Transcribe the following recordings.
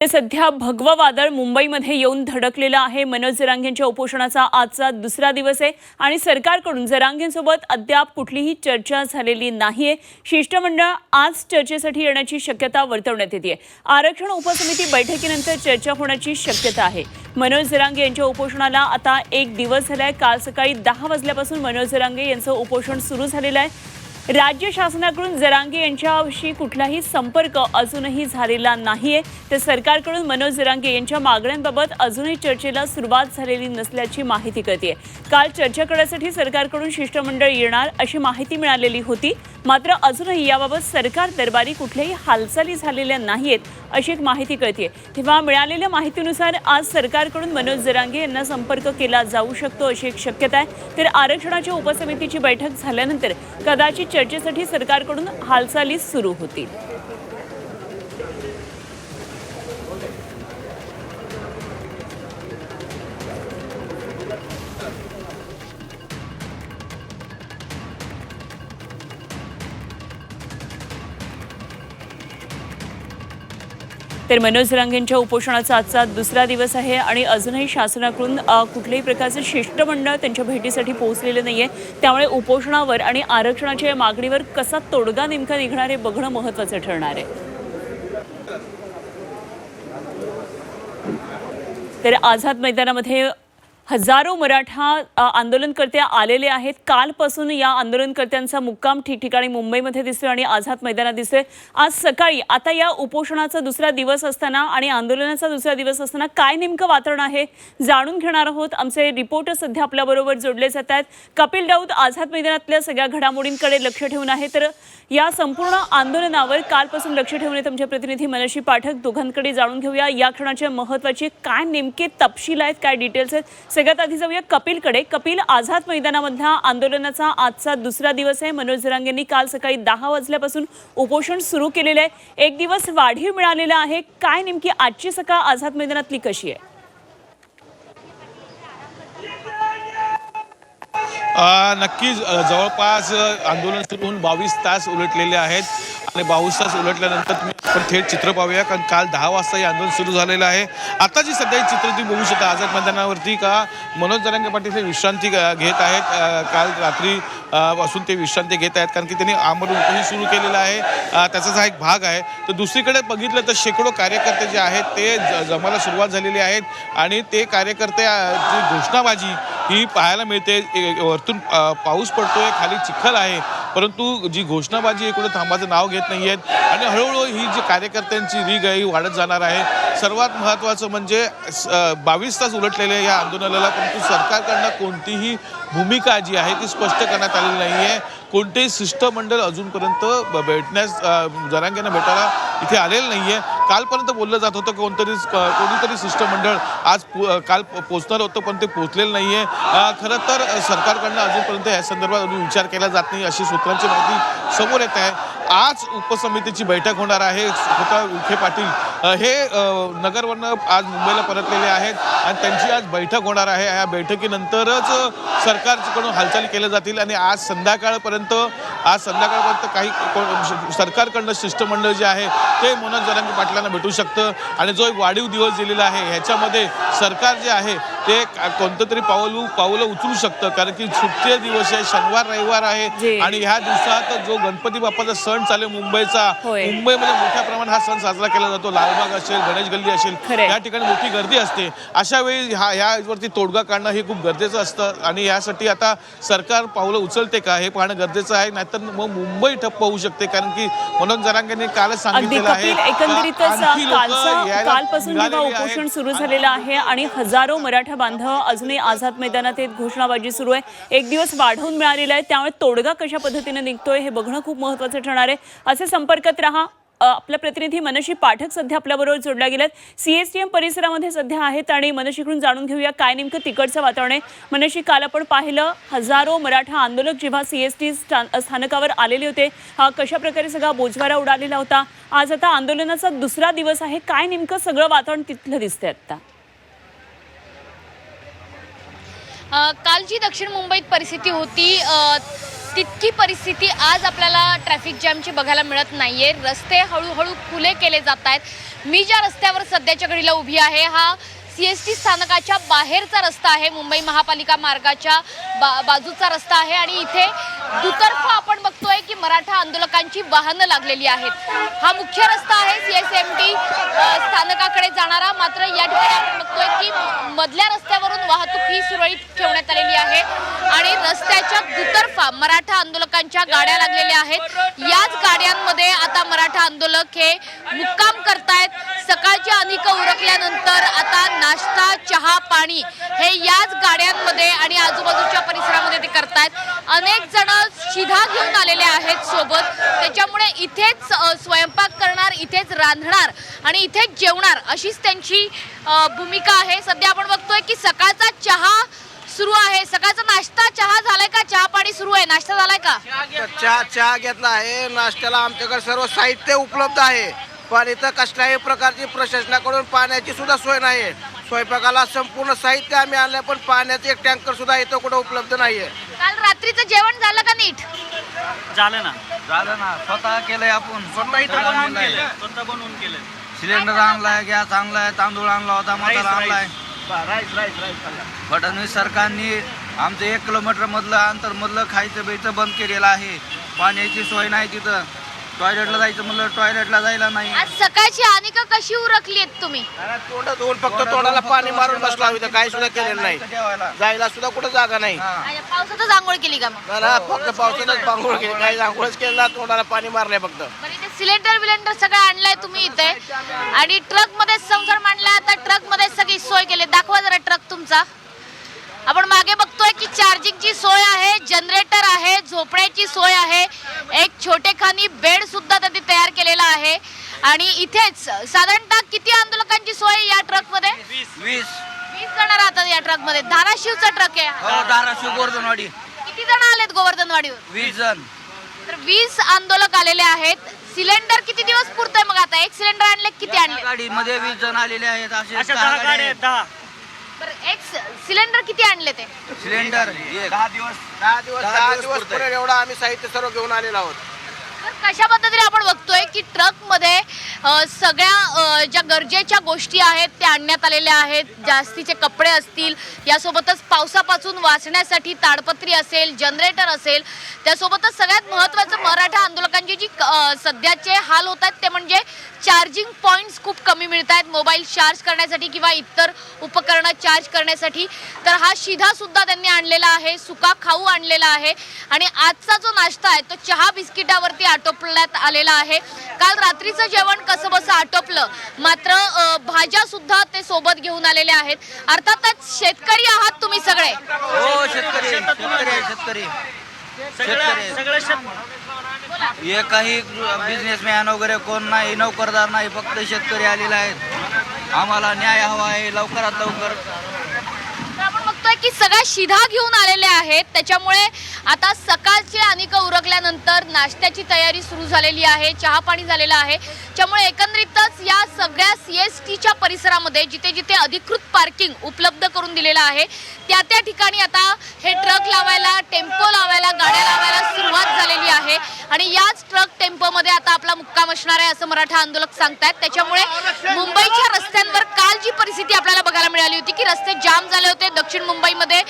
ते सध्या भगवा वादळ मुंबईमध्ये येऊन धडकलेलं आहे. मनोज जरांगेंच्या उपोषणाचा आजचा दुसरा दिवस आहे आणि सरकारकडून जरांगेंसोबत अद्याप कुठलीही चर्चा झालेली नाहीये. शिष्टमंडळ आज चर्चेसाठी येण्याची शक्यता वर्तवण्यात येते आरक्षण उपसमिती बैठकीनंतर चर्चा होण्याची शक्यता आहे. मनोज जरांगे यांच्या उपोषणाला आता एक दिवस झालाय. काल सकाळी दहा वाजल्यापासून मनोज जरांगे यांचं उपोषण सुरू झालेलं आहे. राज्य शासनाकडून जरांगे यांच्याशी कुठलाही संपर्क अजूनही झालेला नाहीये. तर सरकारकडून मनोज जरांगे यांच्या मागण्यांबाबत अजूनही चर्चेला सुरुवात झालेली नसल्याची माहिती कळते काल चर्चा करण्यासाठी सरकारकडून शिष्टमंडळ येणार अशी माहिती मिळालेली होती. मात्र अजूनही याबाबत सरकार दरबारी कुठल्याही हालचाली झालेल्या नाहीयेत अशी एक माहिती कळते तेव्हा मिळालेल्या माहितीनुसार आज सरकारकडून मनोज जरांगे यांना संपर्क केला जाऊ शकतो अशी एक शक्यता आहे. तर आरक्षणाच्या उपसमितीची बैठक झाल्यानंतर कदाचित चर्चेसाठी सरकारकडून हालचाली सुरू होतील. तर मनोज रांगेंच्या उपोषणाचा आजचा दुसरा दिवस आहे आणि अजूनही शासनाकडून कुठल्याही प्रकारचं शिष्टमंडळ त्यांच्या भेटीसाठी पोहोचलेलं आहे त्यामुळे उपोषणावर आणि आरक्षणाच्या या मागणीवर कसा तोडगा नेमका निघणार हे बघणं महत्त्वाचं ठरणार आहे. तर आझाद मैदानामध्ये हजारो मराठा आंदोलनकर्त्या आंदोलनकर्ते आलेले आहेत. कालपासून या आंदोलनकर्त्यांचा मुक्काम ठिकठिकाणी मुंबईमध्ये दिसतोय आणि आझाद मैदानात दिसतोय. आज सकाळी आता या उपोषणाचा दुसरा दिवस असताना आणि आंदोलनाचा दुसरा दिवस असताना काय नेमकं वातावरण आहे जाणून घेणार आहोत. आमचे रिपोर्टर सध्या आपल्याबरोबर जोडले जात आहेत. कपिल राऊत आझाद मैदानातल्या सगळ्या घडामोडींकडे लक्ष ठेवून आहे तर या संपूर्ण आंदोलनावर कालपासून लक्ष ठेवून आहेत आमचे प्रतिनिधी मनशी पाठक. दोघांकडे जाणून घेऊया या क्षणाचे महत्त्वाचे काय नेमके तपशील आहेत काय डिटेल्स आहेत. सगळ्यात आधी जाऊया कपिलकडे. कपिल आझाद मैदानामधला आंदोलनाचा आजचा दुसरा दिवस आहे. मनोज जरांगेंनी काल सकाळी दहा वाजल्यापासून उपोषण सुरू केलेलं आहे. एक दिवस वाढीव मिळालेला आहे. काय नेमकी आजची सकाळ आझाद मैदानातली कशी आहे? नक्की नक्कीच जवळपास आंदोलन सुरू होऊन बावीस तास उलटलेले आहेत. आणि बावीस तास उलटल्यानंतर तुम्ही पण थेट चित्र पाहूया कारण काल दहा वाजता हे आंदोलन सुरू झालेलं आहे. आता जी सध्या चित्र तुम्ही बघू शकता आझाद मैदानावरती का मनोज जरांगे पाटील हे विश्रांती घेत आहेत. काल रात्री पासून ते विश्रांती घेत आहेत कारण की त्यांनी आमरण उपोषण सुरू केलेलं आहे. त्याचाच हा एक भाग आहे. तर दुसरीकडे बघितलं तर शेकडो कार्यकर्ते जे आहेत ते ज- जमायला सुरुवात झालेली आहेत. आणि ते कार्यकर्ते जी घोषणाबाजी ही पाहायला मिळते वरतून पाऊस पडतोय खाली चिखल आहे. परंतु जी घोषणाबाजी आहे कुठे थांबाचं नाव घेत नाही आहेत. आणि हळूहळू ही जी कार्यकर्त्यांची रीग आहे ही वाढत जाणार आहे. सर्वात महत्त्वाचं म्हणजे बावीस तास उलटलेले या आंदोलनाला परंतु सरकारकडनं कोणतीही भूमिका जी आहे ती स्पष्ट करण्यात आलेली नाही आहे. कोणतेही शिष्टमंडळ अजूनपर्यंत ब- भेटण्यास अ, जरांगेंना भेटायला इथे आलेलं नाही आहे. कालपर्यंत बोललं जात होतं कोणतरी कोणीतरी शिष्टमंडळ आज पो- काल पोचणार होतं पण ते पोचलेलं नाही आहे खरं तर सरकारकडनं अजूनपर्यंत या संदर्भात अजून विचार केला जात नाही अशी सूत्रांची माहिती समोर येत आहे. आज उपसमितीची बैठक होणार आहे स्वतः विखे पाटील. हे नगरवरनं आज मुंबईला परतलेले आहेत आणि त्यांची आज बैठक होणार आहे. या बैठकीनंतरच सरकारकडून हालचाली केल्या जातील आणि आज संध्याकाळपर्यंत आज संध्याकाळपर्यंत काही को- सरकारकडनं शिष्टमंडळ जे आहे ते मनोज जरांगे पाटलांना भेटू शकतं. आणि जो एक वाढीव दिवस दिलेला आहे ह्याच्यामध्ये सरकार जे आहे ते कोणतं तरी पाऊल पाऊलं उचलू शकतं कारण की सुट्टे दिवस आहे शनिवार रविवार. आहे आणि ह्या दिवसात जो गणपती बाप्पाचा सण चालू मुंबईचा. मुंबईमध्ये मोठ्या प्रमाणात हा सण साजरा केला जातो लालबाग असेल गणेश गल्ली असेल. या ठिकाणी मोठी गर्दी असते अशा वेळी ह्या ह्यावरती तोडगा काढणं हे खूप गरजेचं असतं आणि यासाठी आता सरकार पावलं उचलते का हे पाहणं गरजेचं आहे नाहीतर मग मुंबई ठप्प होऊ शकते कारण की मनोज जरांगेंनी कालच सांगितलेलं आहे एकंदरीतच कालपासून. उपोषण सुरू झालेलं आहे आणि हजारो मराठा बांधव अजूनही आझाद मैदानात येत घोषणाबाजी सुरू आहे. एक दिवस वाढवून मिळालेला आहे. त्यामुळे तोडगा कशा पद्धतीने निघतोय हे बघणं खूप महत्वाचं ठरणार आहे. असे संपर्कात राहा. आपला आपल्या प्रतिनिधी मनशी पाठक सध्या आपल्याबरोबर जोडल्या गेल्यात. सीएसटीएम परिसरामध्ये सध्या आहेत आणि मनशीकडून जाणून घेऊया काय नेमकं तिकडचं वातावरण आहे. मनशी काल आपण पाहिलं हजारो मराठा आंदोलक जेव्हा सीएसटी स्थानकावर आलेले होते हा कशा प्रकारे सगळा बोजवारा उडालेला होता? आज आता आंदोलनाचा दुसरा दिवस आहे. काय नेमकं सगळं वातावरण तिथलं दिसतंय आता? काल जी दक्षिण मुंबईत परिस्थिती होती. तितकी परिस्थिती आज आपल्याला ट्रॅफिक जॅमची बघायला मिळत नाही आहे रस्ते हळूहळू खुले केले जात आहेत. मी ज्या रस्त्यावर सध्याच्या घडीला उभी आहे हा सी एस टी स्थानकाच्या बाहेरचा रस्ता आहे. मुंबई महापालिका मार्गाच्या बा बाजूचा रस्ता आहे आणि इथे दुतर्फा आपण बघतोय की मराठा आंदोलकांची वाहनं लागलेली आहेत. हा मुख्य रस्ता आहे सी एस एम टी स्थानकाकडे जाणारा. मात्र या ठिकाणी आपण बघतोय की मधल्या रस्त्यावरून वाहतूक ही सुरळीत ठेवण्यात आलेली आहे. आणि रस्त्याच्या दुतर्फा मराठा आंदोलकांच्या गाड्या लागलेल्या आहेत. याच गाड्यांमध्ये आता मराठा आंदोलक हे मुक्काम करतायत. सकाळची अनिक उरकल्यानंतर आता नाश्ता चहा पाणी हे याच गाड्यांमध्ये आणि आजूबाजूच्या परिसरामध्ये ते करतायत. अनेक जण शिधा घेऊन आलेले आहेत सोबत. त्याच्यामुळे इथेच स्वयंपाक करणार इथेच रांधणार आणि इथेच जेवणार अशीच त्यांची भूमिका आहे. सध्या आपण बघतोय की सकाळचा चहा सुरू आहे. सकाळचा नाश्ता चहा झालाय का? चहा पाणी सुरू आहे. नाश्ता झालाय का? चहा चहा घेतला आहे. नाश्त्याला आमच्याकडे सर्व साहित्य उपलब्ध आहे. पण इथं कसल्याही प्रकारची प्रशासनाकडून पाण्याची सुद्धा सोय नाही स्वयंपाकाला संपूर्ण साहित्य आम्ही आणलंय पण पाण्याचे एक टँकर सुद्धा इथं कुठं उपलब्ध नाहीये. काल रात्रीचं जेवण झालं का नीट? झालं ना. झालं ना. स्वतः केलंय आपण. स्वतः इथं बनवून केलं स्वतः बनवून केलं सिलेंडर आणलाय गॅस आणलाय तांदूळ आणला होता मसाला आणलाय. राईस राईस राईस फडणवीस सरकारने आमचं एक किलोमीटर मधलं अंतर मधलं खायचं प्यायचं बंद केलेलं आहे. पाण्याची सोय नाही तिथं. टॉयलेटला जायचं म्हणलं टॉयलेटला जायला नाही. आज सकाळची अनिका कशी उरकली आहेत तुम्ही तोंड धुवून फक्त तोंडाला पाणी मारून बसला इथं काही सुद्धा केलेलं नाही. जेवायला. जायला सुद्धा कुठं जागा नाही. हा. पावसातच आंघोळ केली का मग? ना, ना, फक्त पावसातच पांघोळ केली. काही आंघोळच केलं ना तोंडाला पाणी मारलंय फक्त. बरं इथे सिलेंडर विलेंडर सगळं आणलंय तुम्ही इथे. आणि ट्रकमध्ये संसार मांडलाय आता ट्रकमध्ये सगळी सोय केली. दाखवा जरा ट्रक तुमचा. आपण मागे बघतोय की चार्जिंगची सोय आहे जनरेटर आहे झोपड्याची सोय आहे. एक छोटेखानी बेड सुद्धा त्यांनी तयार केलेला आहे. आणि इथेच साधारणतः किती आंदोलकांची सोय आहे या ट्रकमध्ये वीस. वीस जण राहतात या ट्रकमध्ये धाराशिवचा ट्रक आहे हो. धाराशिव गोर्धनवाडी किती जण आलेत गोवर्धनवाडीवर? वीस जण. तर वीस आंदोलक आलेले आहेत. सिलेंडर किती दिवस पुरतंय मग आता? एक सिलेंडर आणले किती आणले? गाडीमध्ये वीस जण आलेले आहेत. असे दहा गाड्या आहेत. बरं एक सिलेंडर किती आणले ते? सिलेंडर दहा दिवस दहा दिवस दहा दिवस. पुरेल एवढं आम्ही साहित्य सर्व घेऊन आलेलो आहोत. कशा पद्धतीने आपण बघतोय की ट्रकमध्ये सगळ्या ज्या गरजेच्या गोष्टी आहेत त्या आणण्यात आलेल्या आहेत. जास्तीचे कपडे असतील यासोबतच पावसापासून वाचण्यासाठी ताडपत्री असेल जनरेटर असेल त्यासोबतच सगळ्यात महत्त्वाचं मराठा आंदोलकांची जी सध्याचे हाल होत आहेत ते म्हणजे चार्जिंग पॉईंट्स खूप कमी मिळत आहेत. मोबाईल चार्ज करण्यासाठी किंवा इतर उपकरणं चार्ज करण्यासाठी. तर हा शिधासुद्धा त्यांनी आणलेला आहे सुका खाऊ आणलेला आहे. आणि आजचा जो नाश्ता आहे तो चहा बिस्किटावरती आटोपण्यात आलेला आहे. काल रात्रीचं जेवण कसं बसं आटोपलं? मात्र भाज्या सुद्धा ते सोबत घेऊन आलेले आहेत. अर्थातच शेतकरी आहात तुम्ही सगळे. हो शेतकरी शेतकरी शेतकरी. हे काही बिझनेसमॅन वगैरे कोण नाही नोकरदार नाही फक्त शेतकरी आलेले आहेत. आम्हाला न्याय हवा आहे लवकरात लवकर तर की सगळ्या शिधा घेऊन आलेले आहेत. त्याच्यामुळे आता सकाळचे अनिक उरकल्यानंतर नाश्त्याची तयारी सुरू झालेली आहे. चहा पाणी झालेलं आहे. त्यामुळे एकंदरीतच या सगळ्या सी एस टीच्या परिसरामध्ये जिथे जिथे अधिकृत पार्किंग उपलब्ध करून दिलेलं आहे त्या त्या ठिकाणी आता हे ट्रक लावायला टेम्पो लावायला गाड्या लावायला सुरुवात झालेली आहे. आणि याच ट्रक टेम्पोमध्ये आता आपला मुक्काम असणार आहे असं मराठा आंदोलक सांगतायत. त्याच्यामुळे मुंबईच्या रस्त्यांवर पाहायला मिळाली होती की रस्ते जाम झाले होते. दक्षिण मुंबईमध्ये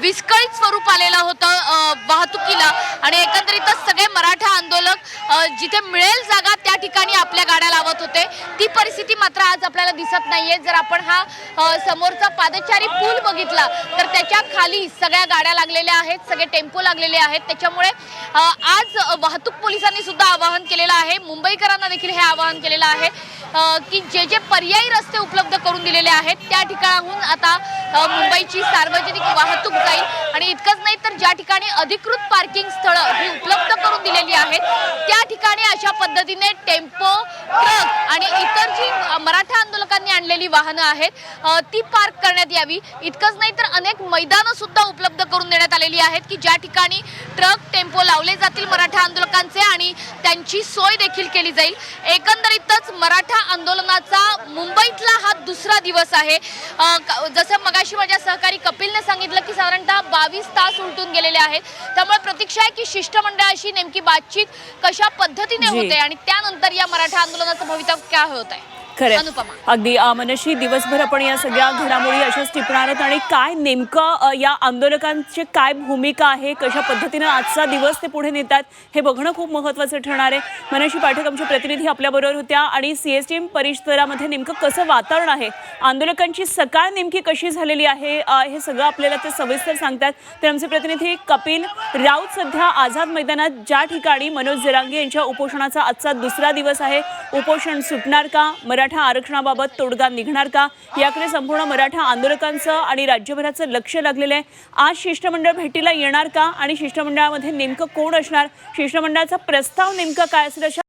विस्कळीत स्वरूप आलेलं होतं वाहतुकीला. आणि एकंदरीतच सगळे मराठा आंदोलक जिथे मिळेल जागा त्या ठिकाणी आपल्या गाड्या लावत होते. ती परिस्थिती मात्र आज आपल्याला दिसत नाहीये. जर आपण हा समोरचा पादचारी पूल बघितला तर त्याच्याखाली सगळ्या गाड्या लागलेल्या आहेत सगळे टेम्पो लागलेले आहेत. त्याच्यामुळे आज वाहतूक पोलिसांनी सुद्धा आवाहन केलेलं आहे. मुंबईकरांना देखील हे आवाहन केलेलं आहे की जे जे पर्यायी रस्ते उपलब्ध करून दिलेले आहेत त्या ठिकाणी ठिकाणाहून आता मुंबईची सार्वजनिक वाहतूक जाईल. आणि इतकंच नाही तर ज्या ठिकाणी अधिकृत पार्किंग स्थळं ही उपलब्ध करून दिलेली आहेत त्या ठिकाणी अशा पद्धतीने टेम्पो ट्रक आणि इतर जी मराठा आंदोलकांनी आणलेली वाहनं आहेत ती पार्क करण्यात यावी. इतकंच नाही तर अनेक मैदानं सुद्धा उपलब्ध करून देण्यात आलेली आहेत की ज्या ठिकाणी ट्रक टेम्पो लावले जातील मराठा आंदोलकांचे आणि त्यांची सोय देखील केली जाईल. एकंदरीतच मराठा आंदोलनाचा मुंबईतला हा दुसरा दिवस आहे. जसं मगाशी माझ्या सहकारी कपिलने सांगितलं की साधारणतः बावीस तास उलटून गेलेले आहेत त्यामुळे प्रतीक्षा आहे की शिष्टमंडळाशी नेमकी बातचीत कशा पद्धतीने. होते आणि त्यानंतर या मराठा आंदोलनाचं भवितव्य काय होत आहे खरं. अगदी मनशी दिवसभर आपण या सगळ्या घडामोडी अशाच टिपणार आहोत आणि काय नेमकं या आंदोलकांची काय भूमिका आहे कशा पद्धतीनं आजचा दिवस ते पुढे नेतात हे बघणं खूप महत्त्वाचं ठरणार आहे. मनशी पाठक आमचे प्रतिनिधी आपल्याबरोबर होत्या आणि सी एस टी परिसरामध्ये नेमकं कसं वातावरण आहे आंदोलकांची सकाळ नेमकी कशी झालेली आहे हे सगळं आपल्याला ते सविस्तर सांगतात तर आमचे प्रतिनिधी कपिल राऊत सध्या आझाद मैदानात ज्या ठिकाणी मनोज जरांगे यांच्या उपोषणाचा आजचा दुसरा दिवस आहे. उपोषण सुटणार का? मराठा मराठा आरक्षणाबाबत तोडगा निघणार का? याकडे संपूर्ण मराठा आंदोलकांचं आणि राज्यभराचं लक्ष लागलेलं आहे. आज शिष्टमंडळ भेटीला येणार का? आणि शिष्टमंडळामध्ये नेमकं कोण असणार? शिष्टमंडळाचा प्रस्ताव नेमका काय असेल? अशा